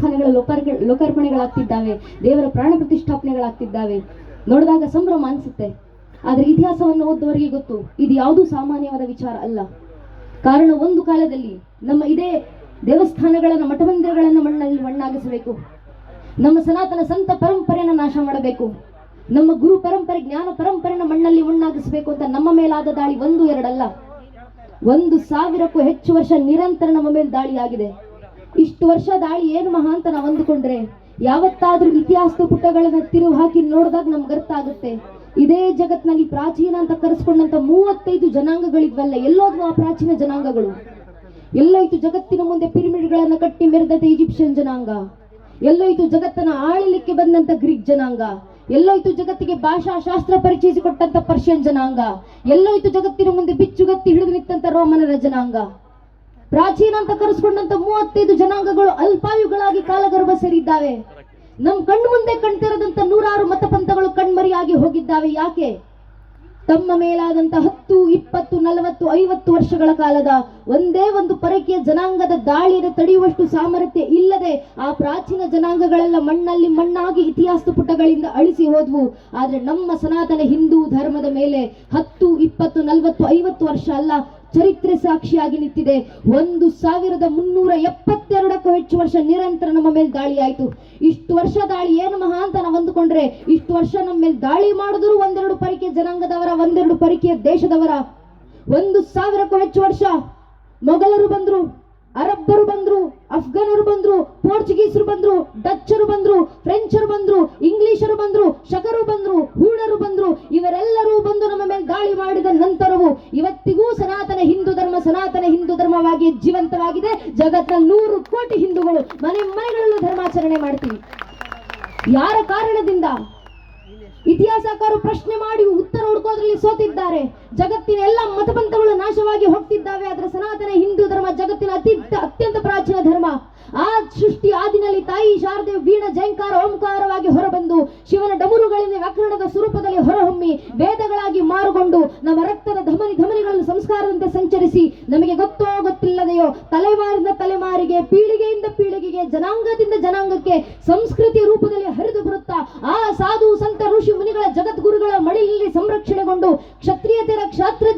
ದೇವಸ್ಥಾನಗಳ ಲೋಕಾರ್ಪ ಲೋಕಾರ್ಪಣೆಗಳಾಗ್ತಿದ್ದಾವೆ. ದೇವರ ಪ್ರಾಣ ಪ್ರತಿಷ್ಠಾಪನೆಗಳಾಗ್ತಿದ್ದಾವೆ. ನೋಡಿದಾಗ ಸಂಭ್ರಮ ಅನಿಸುತ್ತೆ. ಆದರೆ ಇತಿಹಾಸವನ್ನು ಓದುವವರಿಗೆ ಗೊತ್ತು, ಇದು ಯಾವುದೂ ಸಾಮಾನ್ಯವಾದ ವಿಚಾರ ಅಲ್ಲ. ಕಾರಣ ಒಂದು ಕಾಲದಲ್ಲಿ ನಮ್ಮ ಇದೇ ದೇವಸ್ಥಾನಗಳನ್ನ, ಮಠಮಂದಿರಗಳನ್ನ ಮಣ್ಣಲ್ಲಿ ಮಣ್ಣಾಗಿಸಬೇಕು. ನಮ್ಮ ಸನಾತನ ಸಂತ ಪರಂಪರೆಯನ್ನು ನಾಶ ಮಾಡಬೇಕು. ನಮ್ಮ ಗುರು ಪರಂಪರೆ, ಜ್ಞಾನ ಪರಂಪರೆಯನ್ನು ಮಣ್ಣಲ್ಲಿ ಮಣ್ಣಾಗಿಸಬೇಕು ಅಂತ ನಮ್ಮ ಮೇಲಾದ ದಾಳಿ ಒಂದು, ಎರಡಲ್ಲ. ಒಂದು ಸಾವಿರಕ್ಕೂ ಹೆಚ್ಚು ವರ್ಷ ನಿರಂತರ ನಮ್ಮ ಮೇಲೆ ದಾಳಿ ಆಗಿದೆ ಇಷ್ಟು ವರ್ಷ ದಾಳಿ ಏನು ಮಹಾ ಅಂತ ನಾವು ಅಂದುಕೊಂಡ್ರೆ? ಯಾವತ್ತಾದ್ರೂ ಇತಿಹಾಸದ ಪುಟಗಳನ್ನ ತಿರುವು ಹಾಕಿ ನೋಡಿದಾಗ ನಮ್ಗೆ ಅರ್ಥ ಆಗುತ್ತೆ. ಇದೇ ಜಗತ್ನಲ್ಲಿ ಪ್ರಾಚೀನ ಅಂತ ಕರೆಸ್ಕೊಂಡಂತ ಮೂವತ್ತೈದು ಜನಾಂಗಗಳಿದ್ವಲ್ಲ ಎಲ್ಲೋದ್ವು ಆ ಪ್ರಾಚೀನ ಜನಾಂಗಗಳು. ಎಲ್ಲೋಯ್ತು ಜಗತ್ತಿನ ಮುಂದೆ ಪಿರಮಿಡ್ಗಳನ್ನ ಕಟ್ಟಿ ಮೆರೆದಂತ ಈಜಿಪ್ಷಿಯನ್ ಜನಾಂಗ. ಎಲ್ಲೋಯ್ತು ಜಗತ್ತನ್ನ ಆಳಲಿಕ್ಕೆ ಬಂದಂತ ಗ್ರೀಕ್ ಜನಾಂಗ. ಎಲ್ಲೋಯ್ತು ಜಗತ್ತಿಗೆ ಭಾಷಾ ಶಾಸ್ತ್ರ ಪರಿಚಯಿಸಿಕೊಟ್ಟಂತ ಪರ್ಷಿಯನ್ ಜನಾಂಗ. ಎಲ್ಲೋಯ್ತು ಜಗತ್ತಿನ ಮುಂದೆ ಬಿಚ್ಚುಗತ್ತಿ ಹಿಡಿದು ನಿಂತಂತ ರೋಮನರ ಜನಾಂಗ. ಪ್ರಾಚೀನ ಅಂತ ಕರೆಸ್ಕೊಂಡಂತ ಮೂವತ್ತೈದು ಜನಾಂಗಗಳು ಅಲ್ಪಾಯುಗಳಾಗಿ ಕಾಲಗರ್ಭ ಸೇರಿದ್ದಾವೆ. ನಮ್ ಕಣ್ಣು ಮುಂದೆ ಕಣ್ತಿರದಂತ ನೂರಾರು ಮತಪಂಥಗಳು ಕಣ್ಮರಿಯಾಗಿ ಹೋಗಿದ್ದಾವೆ. ಯಾಕೆ? ತಮ್ಮ ಮೇಲಾದಂತ ಹತ್ತು, ಇಪ್ಪತ್ತು, ನಲವತ್ತು, ಐವತ್ತು ವರ್ಷಗಳ ಕಾಲದ ಒಂದೇ ಒಂದು ಪರಕೀಯ ಜನಾಂಗದ ದಾಳಿಯನ್ನು ತಡೆಯುವಷ್ಟು ಸಾಮರ್ಥ್ಯ ಇಲ್ಲದೆ ಆ ಪ್ರಾಚೀನ ಜನಾಂಗಗಳೆಲ್ಲ ಮಣ್ಣಲ್ಲಿ ಮಣ್ಣಾಗಿ ಇತಿಹಾಸ ಪುಟಗಳಿಂದ ಅಳಿಸಿ ಹೋದ್ವು. ಆದ್ರೆ ನಮ್ಮ ಸನಾತನ ಹಿಂದೂ ಧರ್ಮದ ಮೇಲೆ ಹತ್ತು, ಇಪ್ಪತ್ತು, ನಲವತ್ತು, ಐವತ್ತು ವರ್ಷ ಅಲ್ಲ ಚರಿತ್ರೆ ಸಾಕ್ಷಿಯಾಗಿ ನಿಂತಿದೆ. ಒಂದು ಸಾವಿರದ ಮುನ್ನೂರ ಎಪ್ಪತ್ತೆರಡಕ್ಕೂ ಹೆಚ್ಚು ವರ್ಷ ನಿರಂತರ ನಮ್ಮ ಮೇಲೆ ದಾಳಿ ಆಯಿತು. ಇಷ್ಟು ವರ್ಷ ದಾಳಿ ಏನು ಮಹಾ ಅಂತ ನಾವು ಅಂದುಕೊಂಡ್ರೆ ಇಷ್ಟು ವರ್ಷ ನಮ್ಮ ಮೇಲೆ ದಾಳಿ ಮಾಡಿದ್ರು ಒಂದೆರಡು ಪರಿಕೆ ಜನಾಂಗದವರ, ಒಂದೆರಡು ಪರಿಕೆ ದೇಶದವರ. ಒಂದು ಸಾವಿರಕ್ಕೂ ಹೆಚ್ಚು ವರ್ಷ ಮೊಘಲರು ಬಂದ್ರು. ಅರಬ್ಬರು ಬಂದ್ರು, ಅಫ್ಘಾನರು ಬಂದ್ರು, ಪೋರ್ಚುಗೀಸರು ಬಂದ್ರು, ಡಚ್ಚರು ಬಂದ್ರು, ಫ್ರೆಂಚರು ಬಂದ್ರು, ಇಂಗ್ಲಿಷರು ಬಂದ್ರು, ಶಕರು ಬಂದ್ರು, ಹೂಣರು ಬಂದ್ರು, ಇವರೆಲ್ಲರೂ ಬಂದು ನಮ್ಮ ಮೇಲೆ ದಾಳಿ ಮಾಡಿದ ನಂತರವೂ ಇವತ್ತಿಗೂ ಸನಾತನ ಹಿಂದೂ ಧರ್ಮ ಸನಾತನ ಹಿಂದೂ ಧರ್ಮವಾಗಿ ಜೀವಂತವಾಗಿದೆ. ಜಗತ್ತಿನ ನೂರು ಕೋಟಿ ಹಿಂದೂಗಳು ಮನೆ ಮನೆಗಳಲ್ಲೂ ಧರ್ಮಾಚರಣೆ ಮಾಡ್ತೀವಿ. ಯಾರ ಕಾರಣದಿಂದ? ಇತಿಹಾಸಕಾರರು ಪ್ರಶ್ನೆ ಮಾಡಿ ಉತ್ತರ ಹುಡುಕೋದ್ರಲ್ಲಿ ಸೋತಿದ್ದಾರೆ. ಜಗತ್ತಿನ ಎಲ್ಲ ಮತಪಂಥಗಳು ನಾಶವಾಗಿ ಹೋಗ್ತಿದ್ದಾವೆ. ಆದ್ರೆ ಸನಾತನ ಹಿಂದೂ ಧರ್ಮ ಜಗತ್ತಿನ ಅತಿ ಅತ್ಯಂತ ಪ್ರಾಚೀನ ಧರ್ಮ. ಆ ಸೃಷ್ಟಿ ಆದಿನಲ್ಲಿ ತಾಯಿ ಶಾರದೆ ವೀಣ ಜಯಂಕಾರ ಓಂಕಾರವಾಗಿ ಹೊರಬಂದು ಶಿವನ ಡಮುರುಗಳಿಂದ ವ್ಯಾಕರಣದ ಸ್ವರೂಪದಲ್ಲಿ ಹೊರಹೊಮ್ಮಿ ವೇದಗಳಾಗಿ ಮಾರುಗೊಂಡು ನಮ್ಮ ರಕ್ತದ ಧಮನಿ ಧಮನಿಗಳನ್ನು ಸಂಸ್ಕಾರದಂತೆ ಸಂಚರಿಸಿ ನಮಗೆ ಗೊತ್ತೋ ಗೊತ್ತಿಲ್ಲದೆಯೋ ತಲೆಮಾರಿನ ತಲೆಮಾರಿಗೆ, ಪೀಳಿಗೆಯಿಂದ ಪೀಳಿಗೆಗೆ, ಜನಾಂಗದಿಂದ ಜನಾಂಗಕ್ಕೆ ಸಂಸ್ಕೃತಿ ರೂಪದಲ್ಲಿ ಹರಿದು ಬರುತ್ತಾ ಆ ಸಾಧು ಸಂತ ಋಷಿ ಮುನಿಗಳ ಜಗದ್ಗುರುಗಳ ಮಡಿಲಲ್ಲಿ ಸಂರಕ್ಷಣೆಗೊಂಡು ಕ್ಷತ್ರಿಯತೆಯ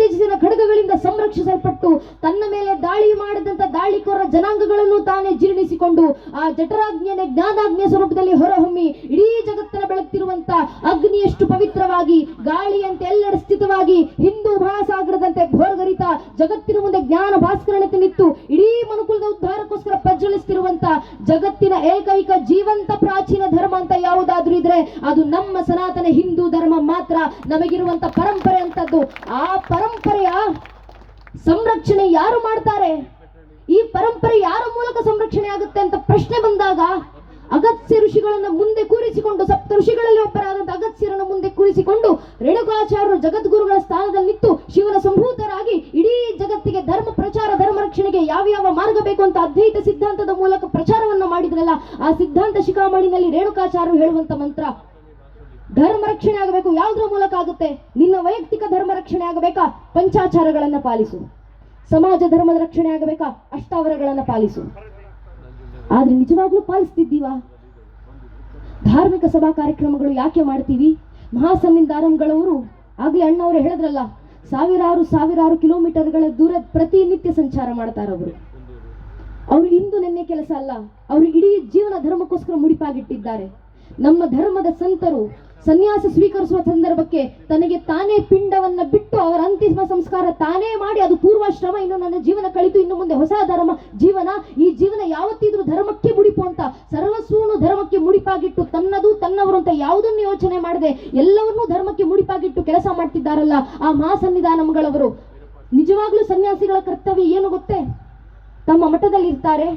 ತೇಜಸ್ಸಿನ ಖಡ್ಗಗಳಿಂದ ಸಂರಕ್ಷಿಸಲ್ಪಟ್ಟು ತನ್ನ ಮೇಲೆ ದಾಳಿ ಮಾಡಿದಂತ ದಾಳಿಕೋರ ಜನಾಂಗಗಳನ್ನು ತಾನೇ ಜೀರ್ಣಿಸಿಕೊಂಡು ಆ ಜಠರಾಜ್ಞೆಯ ಜ್ಞಾನಾಜ್ಞೆ ಸ್ವರೂಪದಲ್ಲಿ ಹೊರಹೊಮ್ಮಿ ಇಡೀ ಜಗತ್ತನ್ನು ಬೆಳಗ್ತಿರುವಂತ ಅಗ್ನಿಯಷ್ಟು ಪವಿತ್ರವಾಗಿ, ಗಾಳಿಯಂತೆ ಎಲ್ಲೆಡೆ ಸ್ಥಿತವಾಗಿ, ಹಿಂದೂ ಮಹಾಸಾಗರದಂತೆ ಘೋರಗರಿತ ಜಗತ್ತಿನ ಮುಂದೆ ಜ್ಞಾನ ಭಾಸ್ಕರಣತೆ ನಿಂತು ಇಡೀ ಮನುಕುಲದ ಉದ್ಧಾರಕ್ಕೋಸ್ಕರ ಪ್ರಜ್ವಲಿಸ್ತಿರುವಂತ ಜಗತ್ತಿನ ಏಕೈಕ ಜೀವಂತ ಪ್ರಾಚೀನ ಧರ್ಮ ಅಂತ ಯಾವುದಾದ್ರೂ ಇದ್ರೆ ಅದು ನಮ್ಮ ಸನಾತನ ಹಿಂದೂ ಧರ್ಮ ಮಾತ್ರ ನಮಗಿರುವಂತ ಪರಂಪರೆ ಅಂತದ್ದು. ಆ ಪರಂಪರೆಯ ಸಂರಕ್ಷಣೆ ಯಾರು ಮಾಡ್ತಾರೆ? ಈ ಪರಂಪರೆ ಯಾರ ಮೂಲಕ ಸಂರಕ್ಷಣೆ ಆಗುತ್ತೆ ಅಂತ ಪ್ರಶ್ನೆ ಬಂದಾಗ ಅಗತ್ಯ ಋಷಿಗಳನ್ನ ಮುಂದೆ ಕೂರಿಸಿಕೊಂಡು, ಸಪ್ತ ಋಷಿಗಳಲ್ಲಿ ಒಬ್ಬರಾದಂತ ಅಗತ್ಯರನ್ನು ಮುಂದೆ ಕೂರಿಸಿಕೊಂಡು ರೇಣುಕಾಚಾರ್ಯರು ಜಗದ್ಗುರುಗಳ ಸ್ಥಾನದಲ್ಲಿ ನಿಂತು ಶಿವನ ಸಂಭೂತರಾಗಿ ಇಡೀ ಜಗತ್ತಿಗೆ ಧರ್ಮ ಪ್ರಚಾರ, ಧರ್ಮ ರಕ್ಷಣೆಗೆ ಯಾವ ಯಾವ ಮಾರ್ಗ ಬೇಕು ಅಂತ ಅದ್ವೈತ ಸಿದ್ಧಾಂತದ ಮೂಲಕ ಪ್ರಚಾರವನ್ನ ಮಾಡಿದ್ರಲ್ಲ, ಆ ಸಿದ್ಧಾಂತ ಶಿಖಾಮಣಿನಲ್ಲಿ ರೇಣುಕಾಚಾರ್ಯರು ಹೇಳುವಂತ ಮಂತ್ರ ಧರ್ಮ ರಕ್ಷಣೆ ಆಗಬೇಕು, ಯಾವುದರ ಮೂಲಕ ಆಗುತ್ತೆ? ನಿನ್ನ ವೈಯಕ್ತಿಕ ಧರ್ಮ ರಕ್ಷಣೆ ಆಗಬೇಕಾ? ಪಂಚಾಚಾರಗಳನ್ನ ಪಾಲಿಸು. ಸಮಾಜ ಧರ್ಮದ ರಕ್ಷಣೆ ಆಗಬೇಕಾ? ಅಷ್ಟಾವರಗಳನ್ನ ಪಾಲಿಸು. ಆದ್ರೆ ನಿಜವಾಗ್ಲೂ ಪಾಲಿಸ್ತಿದ್ದೀವಾ? ಧಾರ್ಮಿಕ ಸಭಾ ಕಾರ್ಯಕ್ರಮಗಳು ಯಾಕೆ ಮಾಡ್ತೀವಿ? ಮಹಾಸನ್ನಿಧಾನಗಳವರು ಅಣ್ಣ ಅಣ್ಣವರು ಹೇಳಿದ್ರಲ್ಲ, ಸಾವಿರಾರು ಸಾವಿರಾರು ಕಿಲೋಮೀಟರ್ಗಳ ದೂರ ಪ್ರತಿನಿತ್ಯ ಸಂಚಾರ ಮಾಡ್ತಾರವರು. ಅವರು ಇಂದು ನಿನ್ನೆ ಕೆಲಸ ಅಲ್ಲ, ಅವರು ಇಡೀ ಜೀವನ ಧರ್ಮಕ್ಕೋಸ್ಕರ ಮುಡಿಪಾಗಿಟ್ಟಿದ್ದಾರೆ. ನಮ್ಮ ಧರ್ಮದ ಸಂತರು ಸನ್ಯಾಸ ಸ್ವೀಕರಿಸುವ ಸಂದರ್ಭಕ್ಕೆ ತನಗೆ ತಾನೇ ಪಿಂಡವನ್ನ ಬಿಟ್ಟು ಅವರ ಅಂತಿಮ ಸಂಸ್ಕಾರ ತಾನೇ ಮಾಡಿ ಅದು ಪೂರ್ವಾಶ್ರಮ, ಇನ್ನು ನನ್ನ ಜೀವನ ಕಳಿತು ಇನ್ನು ಮುಂದೆ ಹೊಸ ಧರ್ಮ, ಜೀವನ, ಈ ಜೀವನ ಯಾವತ್ತಿದ್ರೂ ಧರ್ಮಕ್ಕೆ ಮುಡಿಪು ಅಂತ ಸರ್ವಸ್ವನು ಧರ್ಮಕ್ಕೆ ಮುಡಿಪಾಗಿಟ್ಟು ತನ್ನದು ತನ್ನವರು ಅಂತ ಯಾವುದನ್ನು ಯೋಚನೆ ಮಾಡದೆ ಎಲ್ಲವನ್ನೂ ಧರ್ಮಕ್ಕೆ ಮುಡಿಪಾಗಿಟ್ಟು ಕೆಲಸ ಮಾಡ್ತಿದ್ದಾರಲ್ಲ ಆ ಮಹಾಸನ್ನಿಧಾನಗಳವರು ನಿಜವಾಗ್ಲೂ ಸನ್ಯಾಸಿಗಳ ಕರ್ತವ್ಯ ಏನು ಗೊತ್ತೇ? ತಮ್ಮ ಮಠದಲ್ಲಿ ಇರ್ತಾರೆ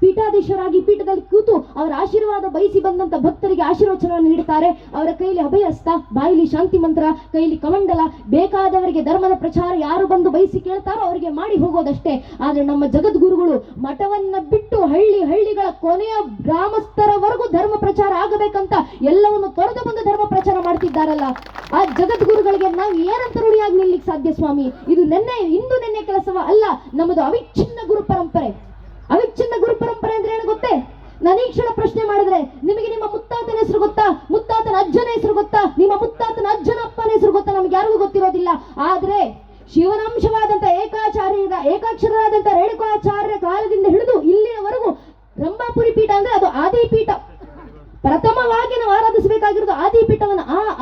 ಪೀಠಾಧೀಶರಾಗಿ ಪೀಠದಲ್ಲಿ ಕೂತು ಅವರ ಆಶೀರ್ವಾದ ಬಯಸಿ ಬಂದಂತ ಭಕ್ತರಿಗೆ ಆಶೀರ್ವಚನವನ್ನು ನೀಡುತ್ತಾರೆ. ಅವರ ಕೈಲಿ ಅಭಯಸ್ತ ಬಾಯಿಲಿ ಶಾಂತಿ ಮಂತ್ರ, ಕೈಲಿ ಕಮಂಡಲ, ಬೇಕಾದವರಿಗೆ ಧರ್ಮದ ಪ್ರಚಾರ ಯಾರು ಬಂದು ಬಯಸಿ ಕೇಳ್ತಾರೋ ಅವರಿಗೆ ಮಾಡಿ ಹೋಗೋದಷ್ಟೇ. ಆದ್ರೆ ನಮ್ಮ ಜಗದ್ಗುರುಗಳು ಮಠವನ್ನ ಬಿಟ್ಟು ಹಳ್ಳಿ ಹಳ್ಳಿಗಳ ಕೊನೆಯ ಗ್ರಾಮಸ್ಥರವರೆಗೂ ಧರ್ಮ ಪ್ರಚಾರ ಆಗಬೇಕಂತ ಎಲ್ಲವನ್ನು ತೊರೆದು ಬಂದು ಧರ್ಮ ಪ್ರಚಾರ ಮಾಡ್ತಿದ್ದಾರಲ್ಲ. ಆ ಜಗದ್ಗುರುಗಳಿಗೆ ನಾವು ಏನಂತ ರೂಢಿಯಾಗಿ ನಿಲ್ಲಿಕ್ಕೆ ಸಾಧ್ಯ ಸ್ವಾಮಿ? ಇದು ನೆನ್ನೆ, ಇಂದು ನೆನ್ನೆ ಕೆಲಸವ ಅಲ್ಲ, ನಮ್ಮದು ಅವಿಚ್ಛಿನ್ನ ಗುರು ಪರಂಪರೆ. ಅವಿಚ್ಛಿನ್ನ ಗುರು ಪರಂಪರೆ ಅಂದ್ರೆ ಏನು ಗೊತ್ತೇ? ನಾನು ಈ ಕ್ಷಣ ಪ್ರಶ್ನೆ ಮಾಡಿದ್ರೆ, ನಿಮಗೆ ನಿಮ್ಮ ಮುತ್ತಾತನ ಹೆಸರು ಗೊತ್ತಾ? ಮುತ್ತಾತನ ಅಜ್ಜನ ಹೆಸರು ಗೊತ್ತಾ? ನಿಮ್ಮ ಮುತ್ತಾತನ ಅಜ್ಜನ ಅಪ್ಪನ ಹೆಸರು ಗೊತ್ತಾ? ನಮ್ಗೆ ಯಾರಿಗೂ ಗೊತ್ತಿರೋದಿಲ್ಲ. ಆದ್ರೆ ಶಿವನಾಂಶವಾದಂತ ಏಕಾಚಾರ್ಯರ ಏಕಾಕ್ಷರರಾದಂತ ರೇಣುಕಾಚಾರ್ಯ ಕಾಲದಿಂದ ಹಿಡಿದು ಇಲ್ಲಿನವರೆಗೂ ರಂಭಾಪುರಿ ಪೀಠ ಅಂದ್ರೆ ಅದು ಆದಿಪೀಠ. ಪ್ರಥಮವಾಗಿ ನಾವು ಆರಾಧಿಸಬೇಕಾಗಿರೋದು ಆದಿಪೀಠವನ್ನು. ಆ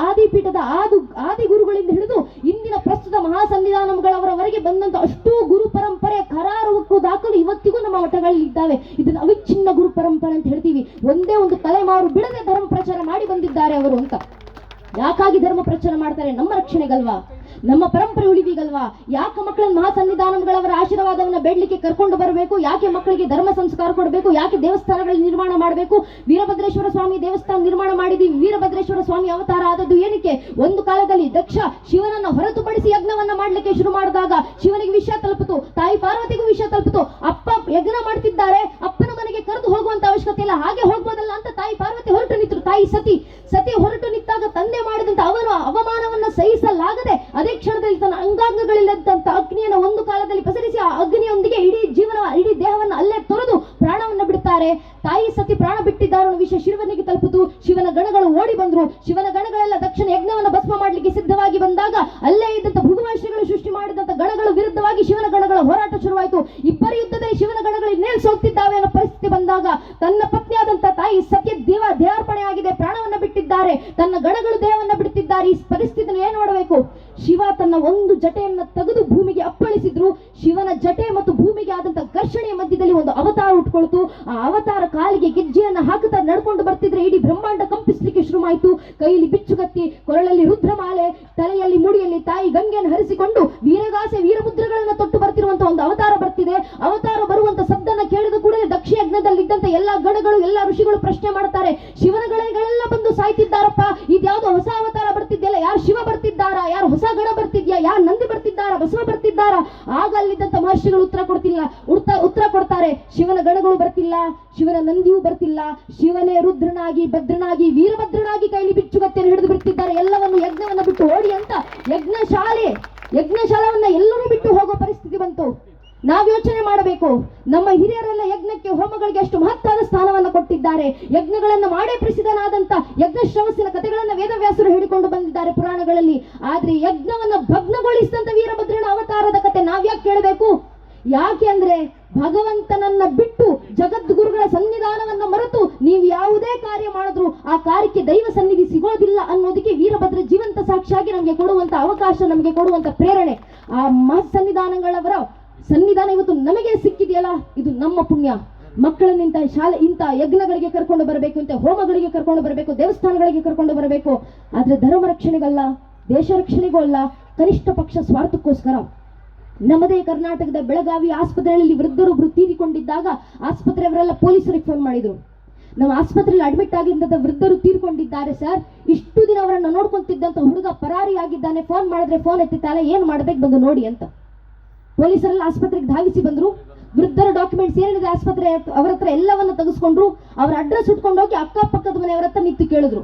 ಆದು ಆದಿ ಗುರುಗಳಿಂದ ಹಿಡಿದು ಇಂದಿನ ಪ್ರಸ್ತುತ ಮಹಾಸನ್ನಿಧಾನಗಳವರವರೆಗೆ ಬಂದಂತ ಅಷ್ಟೂ ಗುರು ಇವತ್ತಿಗೂ ನಮ್ಮ ಮಠಗಳಲ್ಲಿ ಇದ್ದಾವೆ. ಇದನ್ನು ಅವಿಚ್ಛಿನ್ನ ಗುರು ಪರಂಪರೆ ಅಂತ ಹೇಳ್ತೀವಿ. ಒಂದೇ ಒಂದು ತಲೆಮಾರು ಬಿಡದೆ ಧರ್ಮ ಪ್ರಚಾರ ಮಾಡಿ ಬಂದಿದ್ದಾರೆ ಅವರು ಅಂತ. ಯಾಕಾಗಿ ಧರ್ಮ ಪ್ರಚಾರ ಮಾಡ್ತಾರೆ? ನಮ್ಮ ರಕ್ಷಣೆಗಲ್ವಾ? ನಮ್ಮ ಪರಂಪರೆ ಉಳಿದೀಗಲ್ವಾ ಯಾಕೆ ಮಕ್ಕಳನ್ನ ಮಹಾಸನ್ನಿಧಾನಗಳವರ ಆಶೀರ್ವಾದವನ್ನ ಬೇಡಲಿಕ್ಕೆ ಕರ್ಕೊಂಡು ಬರಬೇಕು? ಯಾಕೆ ಮಕ್ಕಳಿಗೆ ಧರ್ಮ ಸಂಸ್ಕಾರ ಕೊಡಬೇಕು? ಯಾಕೆ ದೇವಸ್ಥಾನಗಳ ನಿರ್ಮಾಣ ಮಾಡಬೇಕು? ವೀರಭದ್ರೇಶ್ವರ ಸ್ವಾಮಿ ದೇವಸ್ಥಾನ ನಿರ್ಮಾಣ ಮಾಡಿದೀವಿ. ವೀರಭದ್ರೇಶ್ವರ ಸ್ವಾಮಿ ಅವತಾರ ಆದದ್ದು ಏನಕ್ಕೆ? ಒಂದು ಕಾಲದಲ್ಲಿ ದಕ್ಷ ಶಿವನನ್ನ ಹೊರತುಪಡಿಸಿ ಯಜ್ಞವನ್ನ ಮಾಡ್ಲಿಕ್ಕೆ ಶುರು ಮಾಡಿದಾಗ ಶಿವನಿಗೆ ವಿಷಯ ತಲುಪಿತು. ತಾಯಿ ಪಾರ್ವತಿಗೂ ವಿಷಯ ತಲುಪಿತು. ಅಪ್ಪ ಯಜ್ಞ ಮಾಡ್ತಿದ್ದಾರೆ. ಅಪ್ಪನ ಮನೆಗೆ ಕರೆದು ಹೋಗುವಂತ ಅವಶ್ಯಕತೆ ಇಲ್ಲ. ಹಾಗೆ ಹೋಗ್ಬೋದಲ್ಲ ಅಂತ ತಾಯಿ ಪಾರ್ವತಿ ಹೊರಟು ನಿಂತರು. ತಾಯಿ, ಸತಿ ಸತಿ ಹೊರಟು ನಿಂತಾಗ ತಂದೆ ಮಾಡಿದಂತ ಅವರ ಅವಮಾನವನ್ನ ಸಹಿಸಲಾಗದೆ ಅದೇ ಕ್ಷಣದಲ್ಲಿ ತನ್ನ ಅಂಗಾಂಗಗಳಿಲ್ಲದಂತ ಅಗ್ನಿಯನ್ನು ಒಂದು ಕಾಲದಲ್ಲಿ ಪಸರಿಸಿ ಆ ಅಗ್ನಿಯೊಂದಿಗೆ ಇಡೀ ಜೀವನ, ಇಡೀ ದೇಹವನ್ನು ಅಲ್ಲೇ ತೊರೆದು ಪ್ರಾಣವನ್ನ ಬಿಡುತ್ತಾರೆ. ತಾಯಿ ಸತಿ ಪ್ರಾಣ ಬಿಟ್ಟಿದ್ದಾರೆ ವಿಷಯ ಶಿವನಿಗೆ ತಲುಪಿತು ಶಿವನ ಗಣಗಳು ಓಡಿ ಬಂದ್ರು. ಶಿವನ ಗಣಗಳೆಲ್ಲ ದಕ್ಷಿಣ ಯಜ್ಞವನ್ನು ಭಸ್ಮ ಮಾಡಲಿಕ್ಕೆ ಸಿದ್ಧವಾಗಿ ಬಂದಾಗ ಅಲ್ಲೇ ಇದ್ದಂತ ಭೃಗುವಂಶಿಗಳು ಸೃಷ್ಟಿ ಮಾಡಿದಂತ ಗಣಗಳು ವಿರುದ್ಧವಾಗಿ ಶಿವನ ಗಣಗಳ ಹೋರಾಟ ಶುರುವಾಯಿತು ಇಬ್ಬರ ಯುದ್ಧದಲ್ಲಿ ಶಿವನ ಗಣಗಳು ನೇಲ್ಸ್ ಹೋಗ್ತಿದ್ದಾವೆ ಅನ್ನೋ ಪರಿಸ್ಥಿತಿ ಬಂದಾಗ ತನ್ನ ಪತ್ನಿಯಾದಂತ ತಾಯಿ ಸತ್ಯ ದೇವ ದೇಹಾರ್ಪಣೆ ಆಗಿದೆ ಪ್ರಾಣವನ್ನ ಬಿಟ್ಟಿದ್ದಾರೆ ತನ್ನ ಗಣಗಳು ದೇಹವನ್ನ ಬಿಡುತ್ತಿದ್ದಾರೆ ಈ ಪರಿಸ್ಥಿತಿನ ಏನ್ ಮಾಡಬೇಕು ಶಿವ ತನ್ನ ಒಂದು ಜಟೆಯನ್ನ ತೆಗೆದು ಭೂಮಿಗೆ ಅಪ್ಪಳಿಸಿದ್ರು ಶಿವನ ಜಟೆ ಮತ್ತು ಭೂಮಿಗೆ ಆದಂತ ಘರ್ಷಣೆಯ ಮಧ್ಯದಲ್ಲಿ ಒಂದು ಅವತಾರ ಉಟ್ಕೊಳ್ತು ಆ ಅವತಾರ ಕಾಲಿಗೆ ಗೆಜ್ಜೆಯನ್ನ ಹಾಕುತ್ತಾ ನಡ್ಕೊಂಡು ಬರ್ತಿದ್ರೆ ಇಡೀ ಬ್ರಹ್ಮಾಂಡ ಕಂಪಿಸ್ಲಿಕ್ಕೆ ಶುರುವಾಯಿತು ಕೈಯಲ್ಲಿ ಬಿಚ್ಚುಗತ್ತಿ ಕೊರಳಲ್ಲಿ ರುದ್ರಮಾಲೆ ತಲೆಯಲ್ಲಿ ಮುಡಿಯಲ್ಲಿ ತಾಯಿ ಗಂಗೆಯನ್ನು ಹರಿಸಿಕೊಂಡು ವೀರಗಾಸೆ ವೀರಮುದ್ರಗಳನ್ನು ತೊಟ್ಟು ಬರ್ತಿರುವಂತಹ ಒಂದು ಅವತಾರ ಬರ್ತಿದೆ. ಅವತಾರ ಬರುವಂತ ಶಬ್ದನ ಕೇಳಿದ ಕೂಡಲೇ ದಕ್ಷ ಯಜ್ಞದಲ್ಲಿ ಇದ್ದಂತ ಎಲ್ಲಾ ಗಣಗಳು, ಎಲ್ಲಾ ಋಷಿಗಳು ಪ್ರಶ್ನೆ ಮಾಡ್ತಾರೆ ಶಿವನ ಗಣಗಳೆಲ್ಲ ಬಂದು ಸಾಯ್ತಿದ್ದಾರಪ್ಪ? ಇದ್ಯಾವುದೋ ಹೊಸ ಅವತಾರ ಬರ್ತಿದ್ಯಲ್ಲ, ಯಾರು ಶಿವ ಬರ್ತಿದ್ದಾರಾ? ಯಾರು ಹೊಸ ಗಣ ಬರ್ತಿದ್ಯಾ? ಯಾರು ನಂದಿ ಬರ್ತಿದ್ದಾರಾ? ಬಸವ ಬರ್ತಿದ್ದಾರಾ? ಆಗ ಅಲ್ಲಿದ್ದಂತ ಮಹರ್ಷಿಗಳು ಉತ್ತರ ಕೊಡ್ತಿಲ್ಲ ಉತ್ತರ ಉತ್ತರ ಕೊಡ್ತಾರೆ, ಶಿವನ ಗಣಗಳು ಬರ್ತಿಲ್ಲ. ಶಿವನ ನಂದಿಯೂ ಬರ್ತಿಲ್ಲ. ಶಿವನೇ ರುದ್ರನಾಗಿ, ಭದ್ರನಾಗಿ, ವೀರಭದ್ರನಾಗಿ ಕೈಲಿ ಬಿಚ್ಚುಗತ್ತೆಯನ್ನು ಹಿಡಿದು ಬಿಡ್ತಿದ್ದಾರೆ. ಎಲ್ಲವನ್ನು ಯಜ್ಞವನ್ನು ಬಿಟ್ಟು ಓಡಿ ಅಂತ ಯಜ್ಞಶಾಲೆ, ಯಜ್ಞಶಾಲವನ್ನ ಎಲ್ಲರೂ ಬಿಟ್ಟು ಹೋಗೋ ಪರಿಸ್ಥಿತಿ ಬಂತು. ನಾವು ಯೋಚನೆ ಮಾಡಬೇಕು. ನಮ್ಮ ಹಿರಿಯರೆಲ್ಲ ಯಜ್ಞಕ್ಕೆ ಹೋಮಗಳಿಗೆ ಅಷ್ಟು ಮಹತ್ತಾದ ಸ್ಥಾನವನ್ನು ಕೊಟ್ಟಿದ್ದಾರೆ. ಯಜ್ಞಗಳನ್ನು ಮಾಡೇ ಪ್ರಸಿದ್ಧನಾದಂತ ಯಜ್ಞ ಶ್ರವಸ್ಸಿನ ಕಥೆಗಳನ್ನ ವೇದವ್ಯಾಸರು ಹೇಳಿಕೊಂಡು ಬಂದಿದ್ದಾರೆ ಪುರಾಣಗಳಲ್ಲಿ. ಆದ್ರೆ ಯಜ್ಞವನ್ನ ಭಗ್ನಗೊಳಿಸಿದಂತ ವೀರಭದ್ರನ ಅವತಾರದ ಕತೆ ನಾವ್ಯಾಕೆ ಕೇಳಬೇಕು? ಯಾಕೆ ಅಂದ್ರೆ ಭಗವಂತನನ್ನ ಬಿಟ್ಟು ಜಗದ್ಗುರುಗಳ ಸನ್ನಿಧಾನವನ್ನ ಮರೆತು ನೀವು ಯಾವುದೇ ಕಾರ್ಯ ಮಾಡಿದ್ರು ಆ ಕಾರ್ಯಕ್ಕೆ ದೈವ ಸನ್ನಿಧಿ ಸಿಗೋದಿಲ್ಲ ಅನ್ನೋದಕ್ಕೆ ವೀರಭದ್ರ ಜೀವಂತ ಸಾಕ್ಷಿಯಾಗಿ ನಮಗೆ ಕೊಡುವಂತ ಅವಕಾಶ, ನಮಗೆ ಕೊಡುವಂತ ಪ್ರೇರಣೆ. ಆ ಮಹತ್ ಸನ್ನಿಧಾನಗಳವರ ಸನ್ನಿಧಾನ ಇವತ್ತು ನಮಗೆ ಸಿಕ್ಕಿದೆಯಲ್ಲ, ಇದು ನಮ್ಮ ಪುಣ್ಯ. ಮಕ್ಕಳನ್ನಿಂತ ಶಾಲೆ, ಇಂಥ ಯಜ್ಞಗಳಿಗೆ ಕರ್ಕೊಂಡು ಬರಬೇಕು, ಇಂಥ ಹೋಮಗಳಿಗೆ ಕರ್ಕೊಂಡು ಬರಬೇಕು, ದೇವಸ್ಥಾನಗಳಿಗೆ ಕರ್ಕೊಂಡು ಬರಬೇಕು. ಆದ್ರೆ ಧರ್ಮ ರಕ್ಷಣೆಗಲ್ಲ, ದೇಶ ರಕ್ಷಣೆಗೂ ಅಲ್ಲ, ಕನಿಷ್ಠ ಪಕ್ಷ ಸ್ವಾರ್ಥಕ್ಕೋಸ್ಕರ. ನಮ್ಮದೇ ಕರ್ನಾಟಕದ ಬೆಳಗಾವಿ ಆಸ್ಪತ್ರೆಯಲ್ಲಿ ವೃದ್ಧರೊಬ್ರು ತೀರಿಕೊಂಡಿದ್ದಾಗ ಆಸ್ಪತ್ರೆಯವರೆಲ್ಲ ಪೊಲೀಸರಿಗೆ ಫೋನ್ ಮಾಡಿದ್ರು. ನಾವು ಆಸ್ಪತ್ರೆಯಲ್ಲಿ ಅಡ್ಮಿಟ್ ಆಗಿದ್ದಂಥ ವೃದ್ಧರು ತೀರ್ಕೊಂಡಿದ್ದಾರೆ ಸರ್ ಇಷ್ಟು ದಿನ ಅವರನ್ನು ನೋಡ್ಕೊಂತಿದ್ದಂಥ ಹುಡುಗ ಪರಾರಿ ಆಗಿದ್ದಾನೆ. ಫೋನ್ ಮಾಡಿದ್ರೆ ಫೋನ್ ಎತ್ತಿತ್ತಲ್ಲ ಏನು ಮಾಡ್ಬೇಕು ಬಂದು ನೋಡಿ ಅಂತ. ಪೊಲೀಸರೆಲ್ಲ ಆಸ್ಪತ್ರೆಗೆ ಧಾವಿಸಿ ಬಂದರು. ವೃದ್ಧರ ಡಾಕ್ಯುಮೆಂಟ್ಸ್ ಏನಿದೆ ಆಸ್ಪತ್ರೆ ಅವರ ಹತ್ರ ಎಲ್ಲವನ್ನ ತೆಗೆಸ್ಕೊಂಡ್ರು. ಅವರ ಅಡ್ರೆಸ್ ಉಟ್ಕೊಂಡು ಹೋಗಿ ಅಕ್ಕಪಕ್ಕದ ಮನೆಯವರ ಹತ್ರ ನಿಂತು ಕೇಳಿದ್ರು.